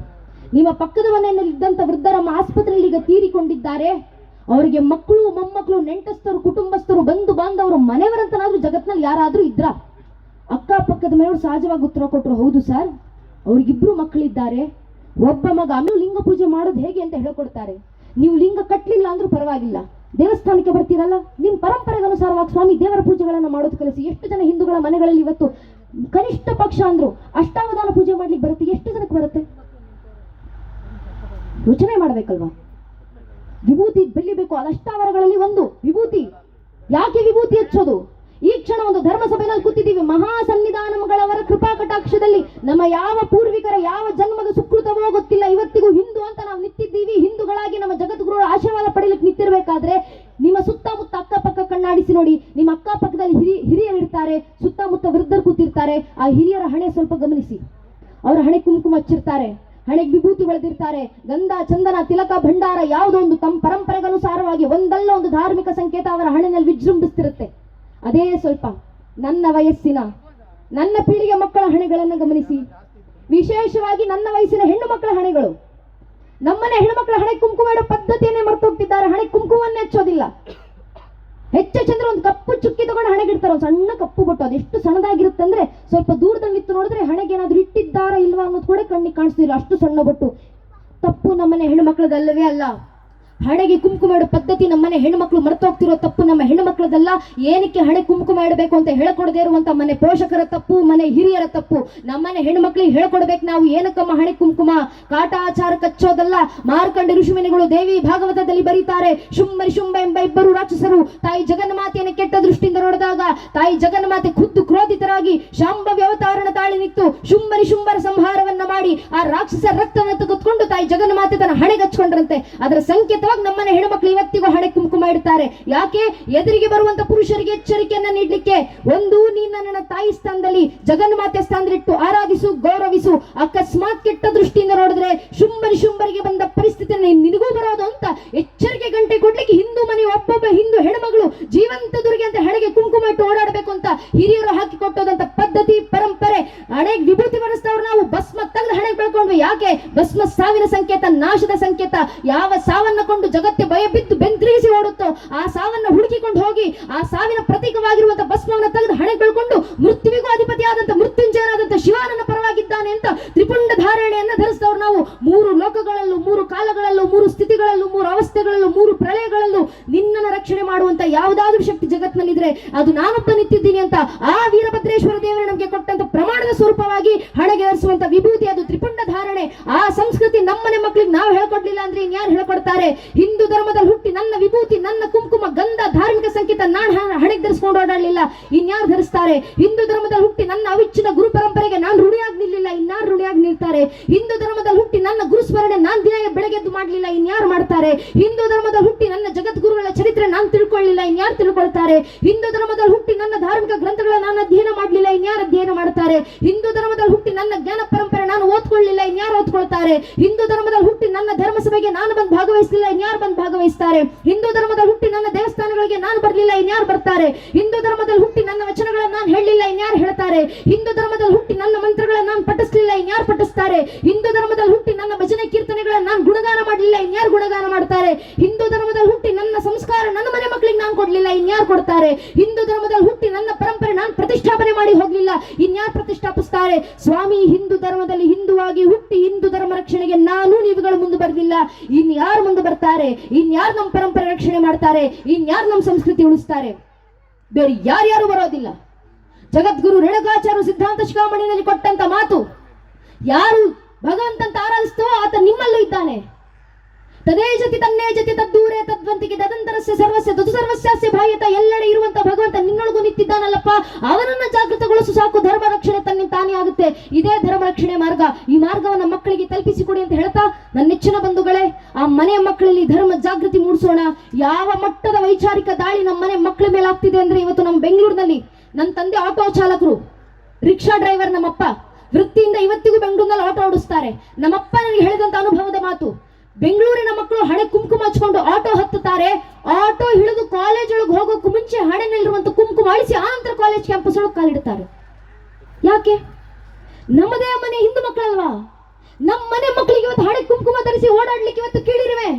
ನಿಮ್ಮ ಪಕ್ಕದ ಮನೆಯಲ್ಲಿ ಇದ್ದಂತ ವೃದ್ಧರ ನಮ್ಮ ಆಸ್ಪತ್ರೆಯಲ್ಲಿ ಈಗ ತೀರಿಕೊಂಡಿದ್ದಾರೆ. ಅವರಿಗೆ ಮಕ್ಕಳು, ಮೊಮ್ಮಕ್ಕಳು, ನೆಂಟಸ್ಥರು, ಕುಟುಂಬಸ್ಥರು, ಬಂಧು ಬಾಂಧವರು, ಮನೆಯವರಂತನಾದ್ರೂ ಜಗತ್ನಲ್ಲಿ ಯಾರಾದ್ರೂ ಇದ್ರ? ಅಕ್ಕಪಕ್ಕದ ಮನೆಯವರು ಸಹಜವಾಗಿ ಉತ್ತರ ಕೊಟ್ಟರು ಹೌದು ಸರ್, ಅವ್ರಿಗಿಬ್ರು ಮಕ್ಕಳಿದ್ದಾರೆ. ಒಬ್ಬ ಮಗ ಆಮೇಲೆ ಲಿಂಗ ಪೂಜೆ ಮಾಡೋದು ಹೇಗೆ ಅಂತ ಹೇಳ್ಕೊಡ್ತಾರೆ. ನೀವು ಲಿಂಗ ಕಟ್ಟಲಿಲ್ಲ ಅಂದ್ರೂ ಪರವಾಗಿಲ್ಲ. ದೇವಸ್ಥಾನಕ್ಕೆ ಬರ್ತೀರಲ್ಲ? ನಿಮ್ಮ ಪರಂಪರೆಗೆ ಅನುಸಾರವಾಗಿ ಸ್ವಾಮಿ ದೇವರ ಪೂಜೆಗಳನ್ನ ಮಾಡೋದು ಕಲಿಸಿ. ಎಷ್ಟು ಜನ ಹಿಂದೂಗಳ ಮನೆಗಳಲ್ಲಿ ಇವತ್ತು ಕನಿಷ್ಠ ಪಕ್ಷ ಅಂದ್ರು ಅಷ್ಟಾವಧಾನ ಪೂಜೆ ಮಾಡ್ಲಿಕ್ಕೆ ಬರುತ್ತೆ? ಎಷ್ಟು ಜನಕ್ಕೆ ಬರುತ್ತೆ? ಯೋಚನೆ ಮಾಡ್ಬೇಕಲ್ವಾ? ವಿಭೂತಿ ಬೆಳಿಬೇಕು ಅದಷ್ಟಾವರಗಳಲ್ಲಿ ಒಂದು ವಿಭೂತಿ. ಯಾಕೆ ವಿಭೂತಿ ಹಚ್ಚೋದು? ಈ ಕ್ಷಣ ಒಂದು ಧರ್ಮಸಭೆಯಲ್ಲಿ ಕೂತಿದ್ದೀವಿ. ಮಹಾ ಸನ್ನಿಧಾನಗಳವರ ಕೃಪಾ ಕಟಾಕ್ಷದಲ್ಲಿ ನಮ್ಮ ಯಾವ ಪೂರ್ವಿಕರ ಯಾವ ಜನ್ಮದ ಸುಕೃತವೋ ಗೊತ್ತಿಲ್ಲ. ಇವತ್ತಿಗೂ ಹಿಂದೂ ಅಂತ ನಾವು ನಿಂತಿದ್ದೀವಿ. ಹಿಂದೂಗಳಾಗಿ ನಮ್ಮ ಜಗದ್ಗುರುಗಳ ಆಶೀರ್ವಾದ ಪಡೆಯಲಿಕ್ಕೆ ನಿಂತಿರಬೇಕಾದ್ರೆ ನಿಮ್ಮ ಸುತ್ತಮುತ್ತ ಅಕ್ಕಪಕ್ಕ ಕಣ್ಣಾಡಿಸಿ ನೋಡಿ. ನಿಮ್ಮ ಅಕ್ಕಪಕ್ಕದಲ್ಲಿ ಹಿರಿ, ಹಿರಿಯರಿರ್ತಾರೆ. ಸುತ್ತಮುತ್ತ ವೃದ್ಧರು ಕೂತಿರ್ತಾರೆ. ಆ ಹಿರಿಯರ ಹಣೆ ಸ್ವಲ್ಪ ಗಮನಿಸಿ. ಅವರ ಹಣೆ ಕುಂಕುಮ ಹಚ್ಚಿರ್ತಾರೆ. ಹಣೆಗೆ ವಿಭೂತಿ ಬೆಳೆದಿರ್ತಾರೆ ಗಂಧ, ಚಂದನ, ತಿಲಕ, ಭಂಡಾರ ಯಾವುದೋ ಒಂದು ತಮ್ಮ ಪರಂಪರೆಗನುಸಾರವಾಗಿ ಒಂದಲ್ಲ ಒಂದು ಧಾರ್ಮಿಕ ಸಂಕೇತ ಅವರ ಹಣೆಯಲ್ಲಿ ವಿಜೃಂಭಿಸ್ತಿರುತ್ತೆ. ಅದೇ ಸ್ವಲ್ಪ ನನ್ನ ವಯಸ್ಸಿನ, ನನ್ನ ಪೀಳಿಗೆ ಮಕ್ಕಳ ಹಣೆಗಳನ್ನು ಗಮನಿಸಿ. ವಿಶೇಷವಾಗಿ ನನ್ನ ವಯಸ್ಸಿನ ಹೆಣ್ಣು ಮಕ್ಕಳ ಹಣೆಗಳು. ನಮ್ಮನೆ ಹೆಣ್ಣು ಮಕ್ಕಳ ಹಣೆ ಕುಂಕುಮ ಇಡೋ ಪದ್ಧತಿಯನ್ನೇ ಮರೆತು ಹೋಗ್ತಿದ್ದಾರೆ. ಹಣೆ ಕುಂಕುಮವನ್ನೇ ಹಚ್ಚೋದಿಲ್ಲ. ಹೆಚ್ಚು ಚಂದ್ರ ಒಂದು ಕಪ್ಪು ಚುಕ್ಕಿ ತಗೊಂಡು ಹಣೆಗಿಡ್ತಾರೆ. ಒಂದು ಸಣ್ಣ ಕಪ್ಪು ಬಟ್ಟು ಎಷ್ಟು ಸಣ್ಣದಾಗಿರುತ್ತೆ ಅಂದ್ರೆ ಸ್ವಲ್ಪ ದೂರದಲ್ಲಿ ನಿಂತು ನೋಡಿದ್ರೆ ಹಣೆಗೆ ಏನಾದ್ರು ಇಟ್ಟಿದ್ದಾರಾ ಇಲ್ವಾ ಅನ್ನೋದು ಕೂಡ ಕಣ್ಣಿಗೆ ಕಾಣಿಸ್ತಿಲ್ಲ. ಅಷ್ಟು ಸಣ್ಣ ಬಟ್ಟು. ತಪ್ಪು ನಮ್ಮನೆ ಹೆಣ್ಣುಮಕ್ಕಳದಲ್ಲವೇ ಅಲ್ಲ. ಹಣೆಗೆ ಕುಂಕುಮ ಇಡೋ ಪದ್ಧತಿ ನಮ್ಮನೆ ಹೆಣ್ಣುಮಕ್ಳು ಮರ್ತೋಗ್ತಿರೋ ತಪ್ಪು, ನಮ್ಮ ಹೆಣ್ಣುಮಕ್ಕಳದಲ್ಲ ಏನಕ್ಕೆ ಹಣೆ ಕುಂಕುಮ ಇಡಬೇಕು ಅಂತ ಹೇಳ್ಕೊಡದೇ ಇರುವಂತ ಮನೆ ಪೋಷಕರ ತಪ್ಪು, ಮನೆ ಹಿರಿಯರ ತಪ್ಪು. ನಮ್ಮನೆ ಹೆಣ್ಣುಮಕ್ಳಿಗೆ ಹೇಳ್ಕೊಡ್ಬೇಕು ನಾವು ಏನಕ್ಕಮ್ಮ ಹಣೆ ಕುಂಕುಮ? ಕಾಟಾಚಾರ ಕಚ್ಚೋದಲ್ಲ. ಮಾರ್ಕಂಡ ಋಷಿಮುನಿಗಳು ದೇವಿ ಭಾಗವತದಲ್ಲಿ ಬರೀತಾರೆ ಶುಂಭರಿ ಶುಂಭ ಎಂಬ ಇಬ್ಬರು ರಾಕ್ಷಸರು. ತಾಯಿ ಜಗನ್ಮಾತೆಯನ್ನು ಕೆಟ್ಟ ದೃಷ್ಟಿಯಿಂದ ನೋಡಿದಾಗ, ತಾಯಿ ಜಗನ್ಮಾತೆ ಖುದ್ದು ಕ್ರೋಧಿತರಾಗಿ ಶಾಂಭವಿ ಅವತಾರಣ ತಾಳಿ ನಿಂತು ಶುಂಭರಿ ಶುಂಭರ ಸಂಹಾರವನ್ನ ಮಾಡಿ ಆ ರಾಕ್ಷಸ ರಕ್ತವನ್ನು ತೆಗೆದುಕೊಂಡು ತಾಯಿ ಜಗನ್ಮಾತೆ ತನ್ನ ಹಣೆಗೆ ಹಚ್ಕೊಂಡ್ರಂತೆ ಅದರ ಸಂಕೇತವಾಗಿ ನಮ್ಮನೆ ಹೆಣ್ಮಕ್ಳು ಇವತ್ತಿಗೂ ಹಣೆ ಕುಂಕುಮ ಇಡ್ತಾರೆ? ಯಾಕೆ? ಎದುರಿಗೆ ಬರುವಂತ ಪುರುಷರಿಗೆ ಎಚ್ಚರಿಕೆಯನ್ನ ನೀಡಲಿಕ್ಕೆ. ಒಂದು, ನೀನ ನನ್ನ ತಾಯಿ ಸ್ಥಾನದಲ್ಲಿ ಜಗನ್ಮಾತೆ ಸ್ಥಾನದಲ್ಲಿಟ್ಟು ಆರಾಧಿಸು, ಗೌರವಿಸು. ಅಕಸ್ಮಾತ್ ಕೆಟ್ಟ ದೃಷ್ಟಿಯಿಂದ ನೋಡಿದ್ರೆ ಶುಂಭರಿ ಶುಂಭರಿಗೆ ಬಂದ ಪರಿಸ್ಥಿತಿ ನಿನಗೂ ಬರೋದು ಅಂತ ಎಚ್ಚರಿಕೆ ಗಂಟೆ ಕೊಡ್ಲಿಕ್ಕೆ ಹಿಂದೂ ಮನೆ ಒಬ್ಬೊಬ್ಬ ಹಿಂದೂ ಹೆಣ್ಮಗಳು ಜೀವಂತ ದುರ್ಗೆ ಅಂತ ಹಣೆಗೆ ಕುಂಕುಮ ಇಟ್ಟು ಓಡಾಡಬೇಕು ಅಂತ ಹಿರಿಯರು ಹಾಕಿ ಕೊಟ್ಟೋದಂತ ಪದ್ಧತಿ, ಪರಂಪರೆ ಹಣೆಗೆ ವಿಭೂತಿ ಬರೆಸ್ತವ್ರು ನಾವು ಭಸ್ಮ ತೆಗೆದು ಹಣೆಗೆ ಬೆಳ್ಕೊಂಡ್ವಿ. ಯಾಕೆ? ಭಸ್ಮ ಸಾವಿನ ಸಂಕೇತ, ನಾಶದ ಸಂಕೇತ. ಯಾವ ಸಾವನ್ನ ಜಗತ್ತೆ ಭಯ ಬಿದ್ದು ಬೆಂತ್ರಿಸಿ ಓಡುತ್ತೋ. ಆ ಸಾವನ್ನ ಹುಡುಕಿಕೊಂಡು ಹೋಗಿ, ಆ ಸಾವಿನ ಪ್ರತೀಕವಾಗಿರುವಂತಹ ಭಸ್ಮವನ್ನು ತೆಗೆದು ಹಣೆ ಕಳ್ಕೊಂಡು ಮೃತ್ಯುವಿಗೂ ಅಧಿಪತಿಯಾದಂತ ಮೃತ್ಯುಂಜಯನಾದಂತಹ ಶಿವಾನನ ಪರವಾಗಿದ್ದಾನೆ ಅಂತ ತ್ರಿಪುಂಡ ಧಾರಣೆಯನ್ನು ಧರಿಸಿದವರು ನಾವು. ಮೂರು ಲೋಕಗಳಲ್ಲೂ, ಮೂರು ಕಾಲಗಳಲ್ಲೂ, ಮೂರು ಸ್ಥಿತಿಗಳಲ್ಲೂ, ಮೂರು ಅವಸ್ಥೆಗಳಲ್ಲೂ, ಮೂರು ಪ್ರಳಯಗಳಲ್ಲೂ ನಿನ್ನನ್ನು ರಕ್ಷಣೆ ಮಾಡುವಂತ ಯಾವುದಾದ್ರೂ ಶಕ್ತಿ ಜಗತ್ನಲ್ಲಿದ್ರೆ ಅದು ನಾನೊಬ್ಬ ನಿಂತಿದ್ದೀನಿ ಅಂತ ಆ ವೀರಭದ್ರೇಶ್ವರ ದೇವರು ನಮಗೆ ಕೊಟ್ಟಂತ ಪ್ರಮಾಣದ ಸ್ವರೂಪವಾಗಿ ಹಣೆಗೆ ಧರಿಸುವಂತ ವಿಭೂತಿ ಅದು ತ್ರಿಪುಂಡ ಧಾರಣೆ. ಆ ಸಂಸ್ಕೃತಿ ನಮ್ಮನೆ ಮಕ್ಕಳಿಗೆ ನಾವು ಹೇಳ್ಕೊಡ್ಲಿಲ್ಲ ಅಂದ್ರೆ ಇನ್ಯಾರು ಹೇಳ್ಕೊಡ್ತಾರೆ? ಹಿಂದೂ ಧರ್ಮದಲ್ಲಿ ಹುಟ್ಟಿ ನನ್ನ ವಿಭೂತಿ, ನನ್ನ ಕುಂಕುಮ, ಗಂಧ, ಧಾರ್ಮಿಕ ಸಂಕೇತ ನಾನು ಹಣೆಗೆ ಧರಿಸ್ಕೊಂಡು ಓಡಾಡಲಿಲ್ಲ. ಇನ್ಯಾರು ಧರಿಸ್ತಾರೆ? ಹಿಂದೂ ಧರ್ಮದಲ್ಲಿ ಹುಟ್ಟಿ ನನ್ನ ಅವಿಚ್ಚಿನ ಗುರು ಪರಂಪರೆಗೆ ನಾನು ಋಣಿಯಾಗಿ ನಿಲ್ಲಿಲ್ಲ. ಇನ್ಯಾರು ಋಣಿಯಾಗಿ ನಿಲ್ತಾರೆ? ಹಿಂದೂ ಧರ್ಮದಲ್ಲಿ ಹುಟ್ಟಿ ನನ್ನ ಗುರು ಸ್ಮರಣೆ ನಾನು ದಿನ ಬೆಳಗ್ಗೆದ್ದು ಮಾಡಲಿಲ್ಲ. ಇನ್ಯಾರು ಮಾಡ್ತಾರೆ? ಹಿಂದೂ ಧರ್ಮದಲ್ಲಿ ಹುಟ್ಟಿ ನನ್ನ ಜಗದ್ಗುರುಗಳ ಚರಿತ್ರೆ ನಾನು ತಿಳ್ಕೊಳ್ಳಿಲ್ಲ. ಇನ್ಯಾರು ತಿಳ್ಕೊಳ್ತಾರೆ? ಹಿಂದೂ ಧರ್ಮದಲ್ಲಿ ಹುಟ್ಟಿ ನನ್ನ ಧಾರ್ಮಿಕ ಗ್ರಂಥಗಳ ನಾನು ಅಧ್ಯಯನ ಮಾಡಲಿಲ್ಲ. ಇನ್ಯಾರು ಅಧ್ಯಯನ ಮಾಡ್ತಾರೆ? ಹಿಂದೂ ಧರ್ಮದಲ್ಲಿ ಹುಟ್ಟಿ ನನ್ನ ಜ್ಞಾನ ಪರಂಪರೆ ನಾನು ಓದ್ಕೊಳ್ಳಿಲ್ಲ. ಇನ್ಯಾರು ಓದ್ಕೊಳ್ತಾರೆ? ಹಿಂದೂ ಧರ್ಮದಲ್ಲಿ ಹುಟ್ಟಿ ನನ್ನ ಧರ್ಮಸಭೆಗೆ ನಾನು ಬಂದು ಭಾಗವಹಿಸಲಿಲ್ಲ. ಇನ್ಯಾರು ಬಂದು ಭಾಗವಹಿಸ್ತಾರೆ? ಹಿಂದೂ ಧರ್ಮದಲ್ಲಿ ಹುಟ್ಟಿ ನನ್ನ ದೇವಸ್ಥಾನಗಳಿಗೆ ನಾನು ಬರಲಿಲ್ಲ, ಇನ್ಯಾರು ಬರ್ತಾರೆ? ಹಿಂದೂ ಧರ್ಮದಲ್ಲಿ ಹುಟ್ಟಿ ನನ್ನ ವಚನಗಳನ್ನು ನಾನು ಹೇಳಲಿಲ್ಲ, ಇನ್ಯಾರು ಹೇಳ್ತಾರೆ? ಹಿಂದೂ ಧರ್ಮದಲ್ಲಿ ಹುಟ್ಟಿ ನನ್ನ ಮಂತ್ರಗಳನ್ನು ನಾನು ಪಠಿಸಲಿಲ್ಲ, ಇನ್ಯಾರು ಪಠಿಸ್ತಾರೆ? ಹಿಂದೂ ಧರ್ಮದಲ್ಲಿ ಹುಟ್ಟಿ ನನ್ನ ಭಜನೆ ಕೀರ್ತನೆಗಳನ್ನು ನಾನು ಗುಣಗಾನ ಮಾಡಲಿಲ್ಲ, ಇನ್ಯಾರು ಗುಣಗಾನ ಮಾಡ್ತಾರೆ? ಹಿಂದೂ ಧರ್ಮದಲ್ಲಿ ಹುಟ್ಟಿ ನನ್ನ ಸಂಸ್ಕಾರ ನನ್ನ ಮನೆ ಕೊಡ್ಲಿಲ್ಲ, ಇನ್ಯಾರು ಕೊಡ್ತಾರೆ? ಹಿಂದೂ ಧರ್ಮದಲ್ಲಿ ಹುಟ್ಟಿ ನನ್ನ ಪರಂಪರೆ ನಾನು ಪ್ರತಿಷ್ಠಾಪನೆ ಮಾಡಿ ಹೋಗ್ಲಿಲ್ಲ. ಇನ್ಯಾರು ಪ್ರತಿಷ್ಠಾಪಿಸ್ತಾರೆ? ಸ್ವಾಮಿ, ಹಿಂದೂ ಧರ್ಮದಲ್ಲಿ ಹಿಂದುವಾಗಿ ಹುಟ್ಟಿ ಹಿಂದೂ ಧರ್ಮ ರಕ್ಷಣೆಗೆ ನಾನು ನೀವುಗಳು ಮುಂದೆ ಬರಲಿಲ್ಲ. ಇನ್ಯಾರು ಮುಂದೆ ಬರ್ತಾರೆ? ಇನ್ಯಾರು ನಮ್ಮ ಪರಂಪರೆ ರಕ್ಷಣೆ ಮಾಡ್ತಾರೆ? ಇನ್ಯಾರು ನಮ್ಮ ಸಂಸ್ಕೃತಿ ಉಳಿಸ್ತಾರೆ? ಬೇರೆ ಯಾರ್ಯಾರು ಬರೋದಿಲ್ಲ. ಜಗದ್ಗುರು ರೇಣುಕಾಚಾರ್ಯ ಸಿದ್ಧಾಂತ ಶಿಖಾಮಣಿನಲ್ಲಿ ಕೊಟ್ಟಂತ ಮಾತು, ಯಾರು ಭಗವಂತಂತ ಆರಾಧಿಸ್ತೋ ಆತ ನಿಮ್ಮಲ್ಲೂ ಇದ್ದಾನೆ. ತದೇ ಜತಿ ತನ್ನೇ ಜತಿ ತದ್ದೂರೇ ತದ್ವಂತಿಗೆ ತದಂತರಸ್ಯ ಸರ್ವಸ್ಯ ತದು ಸರ್ವಸ್ಯಾಸ್ಯ ಬಾಹ್ಯತ ಎಲ್ಲೆಡೆ ಇರುವಂತ ಭಗವಂತ ನಿನ್ನೊಳಗೂ ನಿಂತಿದ್ದಾನಲ್ಲಪ್ಪ. ಅವನನ್ನ ಜಾಗೃತಗೊಳಿಸು ಸಾಕು, ಧರ್ಮ ರಕ್ಷಣೆ ತನ್ನಿ ತಾನೇ ಆಗುತ್ತೆ. ಇದೇ ಧರ್ಮ ರಕ್ಷಣೆ ಮಾರ್ಗ. ಈ ಮಾರ್ಗವನ್ನ ಮಕ್ಕಳಿಗೆ ತಲುಪಿಸಿಕೊಡಿ ಅಂತ ಹೇಳ್ತಾ ನನ್ನ ನೆಚ್ಚಿನ ಬಂಧುಗಳೇ, ಆ ಮನೆಯ ಮಕ್ಕಳಲ್ಲಿ ಧರ್ಮ ಜಾಗೃತಿ ಮೂಡಿಸೋಣ. ಯಾವ ಮಟ್ಟದ ವೈಚಾರಿಕ ದಾಳಿ ನಮ್ಮ ಮನೆ ಮಕ್ಕಳ ಮೇಲೆ ಆಗ್ತಿದೆ ಅಂದ್ರೆ ಇವತ್ತು ನಮ್ಮ ಬೆಂಗಳೂರಿನಲ್ಲಿ ನನ್ನ ತಂದೆ ಆಟೋ ಚಾಲಕರು, ರಿಕ್ಷಾ ಡ್ರೈವರ್ ನಮ್ಮಪ್ಪ. ವೃತ್ತಿಯಿಂದ ಇವತ್ತಿಗೂ ಬೆಂಗಳೂರಿನಲ್ಲಿ ಆಟೋ ಓಡಿಸ್ತಾರೆ. ನಮ್ಮಪ್ಪ ನನಗೆ ಹೇಳಿದಂತ ಅನುಭವದ ಮಾತು ಬೆಂಗಳೂರಿನ ಮಕ್ಕಳು ಹಣೆ ಕುಂಕುಮ ಹಚ್ಕೊಂಡು ಆಟೋ ಹತ್ತುತ್ತಾರೆ. ಆಟೋ ಹಿಡಿದು ಕಾಲೇಜ್ ಒಳಗೆ ಹೋಗೋಕ್ಕೂ ಮುಂಚೆ ಹಣೆನಲ್ಲಿರುವಂತ ಕುಂಕುಮ ಅಳಿಸಿ ಆಂತರ ಕಾಲೇಜ್ ಕ್ಯಾಂಪಸ್ ಒಳಗೆ ಕಾಲಿಡ್ತಾರೆ. ಯಾಕೆ? ನಮ್ಮದೇ ಮನೆ ಹಿಂದೂ ಮಕ್ಕಳಲ್ವಾ? ನಮ್ಮ ಮನೆ ಮಕ್ಕಳಿಗೆ ಇವತ್ತು ಹಣೆ ಕುಂಕುಮ ಧರಿಸಿ ಓಡಾಡ್ಲಿಕ್ಕೆ ಇವತ್ತು ಕೇಳಿರುವೆ.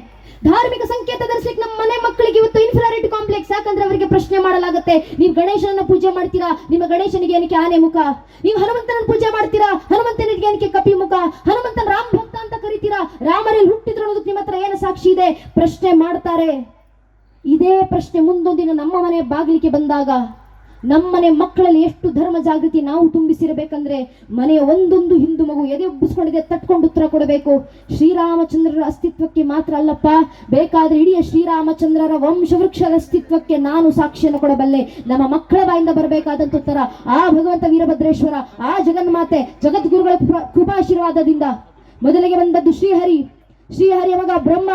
ಧಾರ್ಮಿಕ ಸಂಕೇತ ಧರಿಸ್ಲಿಕ್ಕೆ ನಮ್ಮ ಮನೆ ಮಕ್ಕಳಿಗೆ ಇವತ್ತು ಇನ್ಫ್ರಾರೆಡ್ ಕಾಂಪ್ಲೆಕ್ಸ್ ಯಾಕಂದ್ರೆ ಅವರಿಗೆ ಪ್ರಶ್ನೆ ಮಾಡಲಾಗುತ್ತೆ. ನೀವು ಗಣೇಶನನ್ನ ಪೂಜೆ ಮಾಡ್ತೀರಾ? ನಿಮ್ಮ ಗಣೇಶನಿಗೆ ಏನಕ್ಕೆ ಆನೆ ಮುಖ? ನೀವು ಹನುಮಂತನ ಪೂಜೆ ಮಾಡ್ತೀರಾ? ಹನುಮಂತನಿಗೆ ಏನಕ್ಕೆ ಕಪಿ ಮುಖ? ಹನುಮಂತನ ರಾಮ ಕರಿತೀರಾ? ರಾಮರಲ್ಲಿ ಹುಟ್ಟಿದ್ರು ಅನ್ನೋದಕ್ಕೆ ನಿಮ್ಮ ಹತ್ರ ಏನು ಸಾಕ್ಷಿ ಇದೆ? ಪ್ರಶ್ನೆ ಮಾಡ್ತಾರೆ. ಇದೇ ಪ್ರಶ್ನೆ ಮುಂದೊಂದಿನ ನಮ್ಮ ಮನೆ ಬಾಗಿಲಿಗೆ ಬಂದಾಗ ನಮ್ಮನೆ ಮಕ್ಕಳಲ್ಲಿ ಎಷ್ಟು ಧರ್ಮ ಜಾಗೃತಿ ನಾವು ತುಂಬಿಸಿರಬೇಕಂದ್ರೆ ಮನೆಯ ಒಂದೊಂದು ಹಿಂದೂ ಮಗು ಎದೆ ಉಬ್ಬಿಸ್ಕೊಂಡಿದೆ, ತಟ್ಕೊಂಡು ಉತ್ತರ ಕೊಡಬೇಕು. ಶ್ರೀರಾಮಚಂದ್ರರ ಅಸ್ತಿತ್ವಕ್ಕೆ ಮಾತ್ರ ಅಲ್ಲಪ್ಪ, ಬೇಕಾದ್ರೆ ಇಡೀ ಶ್ರೀರಾಮಚಂದ್ರರ ವಂಶವೃಕ್ಷದ ಅಸ್ತಿತ್ವಕ್ಕೆ ನಾನು ಸಾಕ್ಷಿಯನ್ನು ಕೊಡಬಲ್ಲೆ. ನಮ್ಮ ಮಕ್ಕಳ ಬಾಯಿಂದ ಬರಬೇಕಾದಂತ ಉತ್ತರ ಆ ಭಗವಂತ ವೀರಭದ್ರೇಶ್ವರ, ಆ ಜಗನ್ಮಾತೆ, ಜಗದ್ಗುರುಗಳ ಕೃಪಾ- ಕೃಪಾಶೀರ್ವಾದದಿಂದ. ಮೊದಲಿಗೆ ಬಂದದ್ದು ಶ್ರೀಹರಿ ಶ್ರೀಹರಿಯ ಮಗ ಬ್ರಹ್ಮ.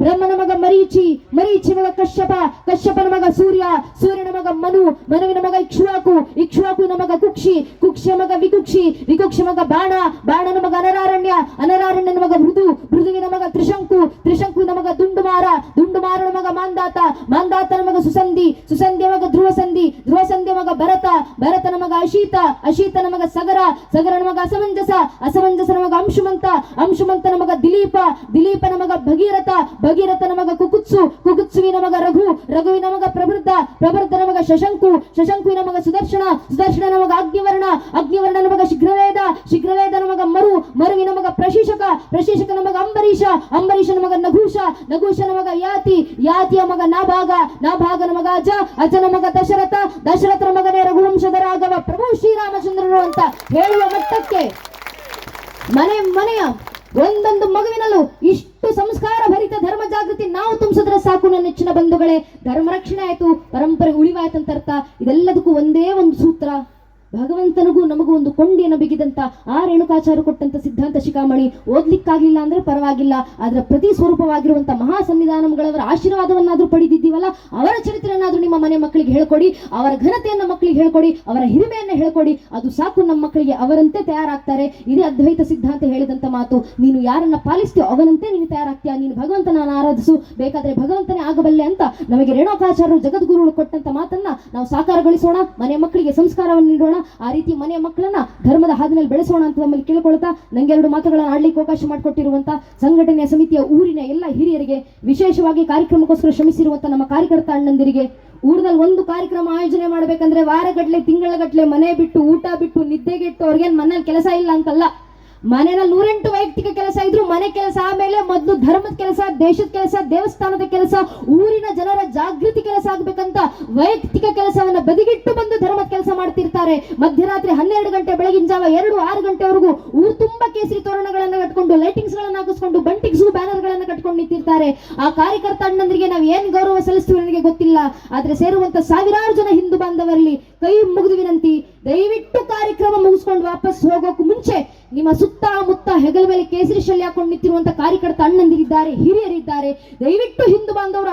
ಬ್ರಹ್ಮನ ಮಗ ಮರೀಚಿ ಮರೀಚಿ ಮಗ ಕಶ್ಯಪ ಕಶ್ಯಪನ ಮಗ ಸೂರ್ಯ ಸೂರ್ಯನ ಮಗ ಮನು ಮನುವಿನ ಮಗ ಇಕ್ಷ್ವಾಕು ಇಕ್ಷ್ವಾಕುವಿನ ಮಗ ಕುಕ್ಷಿ ಕುಕ್ಷಿಯ ಮಗ ವಿಕುಕ್ಷಿ ವಿಕುಕ್ಷಿ ಮಗ ಬಾಣ ಬಾಣನ ಮಗ ಅನರಾರಣ್ಯ ಅನರಾರಣ್ಯನ ಮಗ ಮೃದು ಮೃದು ಮೃದುವಿನ ಮಗ ತ್ರಿಶಂಕು ತ್ರಿಶಂಕುವಿನ ಮಗ ದುಂಡುಮಾರ ದುಂಡುಮಾರನ ಮಗ ಮಾಂದಾತ ಮಾಂದಾತನ ಮಗ ಸುಸಂಧಿ ಸುಸಂಧಿಯ ಮಗ ಧ್ರುವ ಸಂಧಿ ಧ್ರುವ ಸಂಧಿಯ ಮಗ ಭರತ ಭರತನ ಮಗ ಅಶೀತ ಅಶೀತನ ಮಗ ಸಗರ ಸಗರನ ಮಗ ಅಸಮಂಜಸ ಅಸಮಂಜಸನ ಮಗ ಅಂಶುಮಂತ ಅಂಶುಮಂತನ ಮಗ ದಿಲೀಪ ದಿಲೀಪನ ಮಗ ಭಗೀರಥ ಭಗೀರಥನ ಮಗ ಕುಕುತ್ಸು, ಕುಕುತ್ಸುವಿನ ಮಗ ರಘು, ರಘುವಿನ ಮಗ ಪ್ರವೃದ್ಧ, ಪ್ರವೃದ್ಧನ ಮಗ ಶಶಂಕು, ಶಶಂಕುವಿನ ಮಗ ಸುದರ್ಶನ, ಸುದರ್ಶನನ ಮಗ ಅಗ್ನಿವರ್ಣ, ಅಗ್ನಿವರ್ಣನ ಮಗ ಶೀಘ್ರವೇದ, ಶೀಘ್ರವೇದನ ಮಗ ಮರು, ಮರುವಿನ ಮಗ ಪ್ರಶೀಷಕ ಪ್ರಶೀಷಕನ ಮಗ ಅಂಬರೀಷ, ಅಂಬರೀಷನ ಮಗ ನಘೂಷ, ನಘೂಷನ ಮಗ ಯಾತಿ, ಯಾತಿಯ ಮಗ ನಾಭಾಗ, ನಾಭಾಗನ ಮಗ ಅಜ, ಅಜನ ಮಗ ದಶರಥ, ದಶರಥನ ಮಗನೇ ರಘುವಂಶದ ರಾಘವ, ಪ್ರಭು ಶ್ರೀರಾಮಚಂದ್ರರು ಅಂತ ಹೇಳುವ ಮಟ್ಟಕ್ಕೆ ಮನೆ, ಮನೆಯ ಒಂದೊಂದು ಮಗುವಿನಲ್ಲೂ ಇಷ್ಟು ಸಂಸ್ಕಾರ ಜಾಗೃತಿ ನಾವು ತುಂಬಿಸಿದ್ರೆ ಸಾಕು ನನ್ನ ನೆಚ್ಚಿನ ಬಂಧುಗಳೇ. ಧರ್ಮ ರಕ್ಷಣೆ ಆಯ್ತು. ಪರಂಪರೆ ಉಳಿವಾಯ್ತು ಅಂತ ಅರ್ಥ. ಇದೆಲ್ಲದಕ್ಕೂ ಒಂದೇ ಒಂದು ಸೂತ್ರ. ಭಗವಂತನಿಗೂ ನಮಗೂ ಒಂದು ಕೊಂಡಿಯನ್ನು ಬಿಗಿದಂತ ಆ ರೇಣುಕಾಚಾರ್ಯ ಕೊಟ್ಟಂತ ಸಿದ್ಧಾಂತ ಶಿಖಾಮಣಿ ಓದ್ಲಿಕ್ಕಾಗ್ಲಿಲ್ಲ ಅಂದ್ರೆ ಪರವಾಗಿಲ್ಲ. ಅದರ ಪ್ರತಿ ಸ್ವರೂಪವಾಗಿರುವಂತ ಮಹಾ ಸನ್ನಿಧಾನಗಳವರ ಆಶೀರ್ವಾದವನ್ನಾದ್ರೂ ಪಡೆದಿದ್ದೀವಲ್ಲ, ಅವರ ಚರಿತ್ರೆಯನ್ನಾದ್ರೂ ನಿಮ್ಮ ಮನೆ ಮಕ್ಕಳಿಗೆ ಹೇಳ್ಕೊಡಿ, ಅವರ ಘನತೆಯನ್ನ ಮಕ್ಕಳಿಗೆ ಹೇಳ್ಕೊಡಿ, ಅವರ ಹಿರಿಮೆಯನ್ನ ಹೇಳ್ಕೊಡಿ, ಅದು ಸಾಕು ನಮ್ಮ ಮಕ್ಕಳಿಗೆ, ಅವರಂತೆ ತಯಾರಾಗ್ತಾರೆ. ಇದೇ ಅದ್ವೈತ ಸಿದ್ಧಾಂತ ಹೇಳಿದಂತ ಮಾತು, ನೀನು ಯಾರನ್ನ ಪಾಲಿಸ್ತೀಯೋ ಅವನಂತೆ ನೀನು ತಯಾರಾಗ್ತೀಯ, ನೀನು ಭಗವಂತನ ಆರಾಧಿಸು, ಬೇಕಾದ್ರೆ ಭಗವಂತನೇ ಆಗಬಲ್ಲೆ ಅಂತ ನಮಗೆ ರೇಣುಕಾಚಾರ್ಯರು ಜಗದ್ಗುರುಗಳು ಕೊಟ್ಟಂತ ಮಾತನ್ನ ನಾವು ಸಾಕಾರಗೊಳಿಸೋಣ, ಮನೆ ಮಕ್ಕಳಿಗೆ ಸಂಸ್ಕಾರವನ್ನು ನೀಡೋಣ ಆ ರೀತಿ ಮನೆಯ ಮಕ್ಕಳನ್ನ ಧರ್ಮದ ಹಾದಿನಲ್ಲಿ ಬೆಳೆಸೋಣ ಅಂತ ನಮ್ಮಲ್ಲಿ ಕೇಳ್ಕೊಳ್ತಾ, ನಂಗೆ ಎರಡು ಮಾತುಗಳನ್ನು ಆಡ್ಲಿಕ್ಕೆ ಅವಕಾಶ ಮಾಡಿಕೊಟ್ಟಿರುವಂತ ಸಂಘಟನೆಯ ಸಮಿತಿಯ ಊರಿನ ಎಲ್ಲ ಹಿರಿಯರಿಗೆ ವಿಶೇಷವಾಗಿ ಕಾರ್ಯಕ್ರಮಕ್ಕೋಸ್ಕರ ಶ್ರಮಿಸಿರುವಂತ ನಮ್ಮ ಕಾರ್ಯಕರ್ತ ಅಣ್ಣಂದಿರಿಗೆ ಊರದಲ್ಲಿ ಒಂದು ಕಾರ್ಯಕ್ರಮ ಆಯೋಜನೆ ಮಾಡ್ಬೇಕಂದ್ರೆ ವಾರಗಟ್ಲೆ, ತಿಂಗಳಗಟ್ಲೆ ಮನೆ ಬಿಟ್ಟು ಊಟ ಬಿಟ್ಟು ನಿದ್ದೆಗೆಟ್ಟು ಅವ್ರಿಗೇನು ಮನೇಲಿ ಕೆಲಸ ಇಲ್ಲ ಅಂತಲ್ಲ. ಮನೆಯಲ್ಲಿ ನೂರೆಂಟು ವೈಯಕ್ತಿಕ ಕೆಲಸ ಇದ್ರು ಮನೆ ಕೆಲಸ ಆಮೇಲೆ ಮೊದಲು ಧರ್ಮದ ಕೆಲಸ, ದೇಶದ ಕೆಲಸ, ದೇವಸ್ಥಾನದ ಕೆಲಸ, ಊರಿನ ಜನರ ಜಾಗೃತಿ ಕೆಲಸ ಆಗ್ಬೇಕಂತ ವೈಯಕ್ತಿಕ ಕೆಲಸವನ್ನ ಬದಿಗಿಟ್ಟು ಬಂದು ಧರ್ಮದ ಕೆಲಸ ಮಾಡ್ತಿರ್ತಾರೆ. ಮಧ್ಯರಾತ್ರಿ ಹನ್ನೆರಡು ಗಂಟೆ, ಬೆಳಗಿನ ಜಾವ ಎರಡು, ಆರು ಗಂಟೆವರೆಗೂ ಊರು ತುಂಬಾ ಕೇಸರಿ ತೋರಣಗಳನ್ನ ಕಟ್ಕೊಂಡು ಲೈಟಿಂಗ್ಸ್ ಗಳನ್ನ ಹಾಕಿಸ್ಕೊಂಡು ಬಂಟಿಂಗ್ಸ್ ಬ್ಯಾನರ್ ಗಳನ್ನ ಕಟ್ಕೊಂಡು ನಿಂತಿರ್ತಾರೆ. ಆ ಕಾರ್ಯಕರ್ತ ಅಣ್ಣಂದ್ರಿಗೆ ನಾವು ಏನ್ ಗೌರವ ಸಲ್ಲಿಸ್ತೀವಿ ನನಗೆ ಗೊತ್ತಿಲ್ಲ. ಆದ್ರೆ ಸೇರುವಂತ ಸಾವಿರಾರು ಜನ ಹಿಂದೂ ಬಾಂಧವರಲ್ಲಿ ಕೈ ಮುಗಿದು ವಿನಂತಿ, ದಯವಿಟ್ಟು ಕಾರ್ಯಕ್ರಮ ಮುಗಿಸ್ಕೊಂಡು ವಾಪಸ್ ಹೋಗೋಕು ಮುಂಚೆ ನಿಮ್ಮ ಸುತ್ತಮುತ್ತ ಹೆಗಲ ಮೇಲೆ ಕೇಸರಿ ಶಲ್ಯ ಹಾಕೊಂಡು ನಿಂತಿರುವಂತ ಕಾರ್ಯಕರ್ತ ಅಣ್ಣಂದಿರಿದ್ದಾರೆ ಹಿರಿಯರಿದ್ದಾರೆ. ದಯವಿಟ್ಟು ಹಿಂದೂ ಬಾಂಧವರು